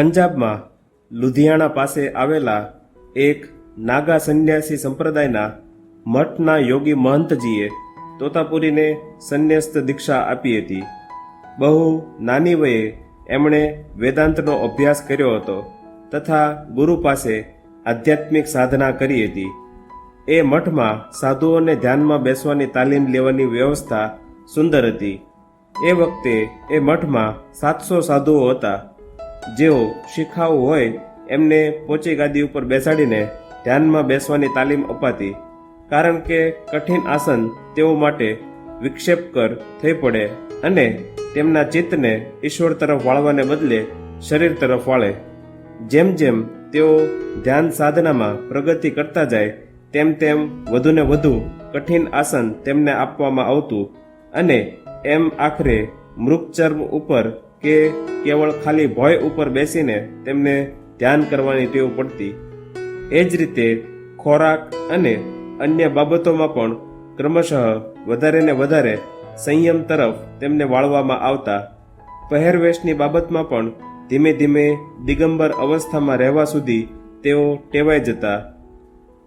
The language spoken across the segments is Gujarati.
પંજાબમાં લુધિયાણા પાસે આવેલા એક નાગા સંન્યાસી સંપ્રદાયના મઠના યોગી મહંતજીએ તોતાપુરીને સંન્યસ્ત દીક્ષા આપી હતી. બહુ નાની વયે એમણે વેદાંતનો અભ્યાસ કર્યો હતો તથા ગુરુ પાસે આધ્યાત્મિક સાધના કરી હતી. એ મઠમાં સાધુઓને ધ્યાનમાં બેસવાની તાલીમ લેવાની વ્યવસ્થા સુંદર હતી. એ વખતે એ મઠમાં સાતસો સાધુઓ હતા. જેઓ શિખાઉ હોય, એમને પોચી ગાદી ઉપર બેસાડીને ધ્યાનમાં બેસવાની તાલીમ અપાતી. કારણ કે કઠિન આસન તેઓ માટે વિક્ષેપકર થઈ પડે અને તેમના ચિત્તને ઈશ્વર તરફ વાળવાને બદલે શરીર તરફ વાળે. જેમ જેમ તેઓ ધ્યાન સાધનામાં પ્રગતિ કરતા જાય, તેમ તેમ વધુને વધુ કઠિન આસન તેમને આપવામાં આવતું અને એમ આખરે મૃગચર્મ ઉપર કે કેવળ ખાલી ભોય ઉપર બેસીને તેમને ધ્યાન કરવાની ટેવ પડતી. એ જ રીતે ખોરાક અને અન્ય બાબતોમાં પણ ક્રમશઃ વધારે ને વધારે સંયમ તરફ તેમને વાળવામાં આવતા. પહેરવેશની બાબતમાં પણ ધીમે ધીમે દિગંબર અવસ્થામાં રહેવા સુધી તેઓ ટેવાઈ જતા.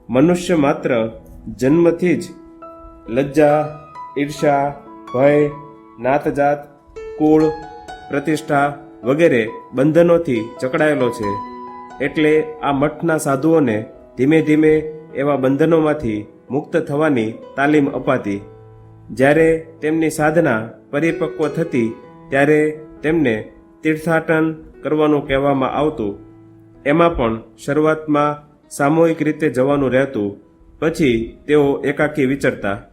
મનુષ્ય માત્ર જન્મથી જ લજ્જા ઈર્ષા ભય, નાતજાત, કુળ પ્રતિષ્ઠા વગેરે બંધનોથી ચકડાયેલો છે. એટલે આ મઠના સાધુઓને ધીમે ધીમે એવા બંધનોમાંથી મુક્ત થવાની તાલીમ અપાતી. જ્યારે તેમની સાધના પરિપક્વ થતી, ત્યારે તેમને તીર્થાટન કરવાનું કહેવામાં આવતું. એમાં પણ શરૂઆતમાં સામૂહિક રીતે જવાનું રહેતું, પછી તેઓ એકાકી વિચરતા.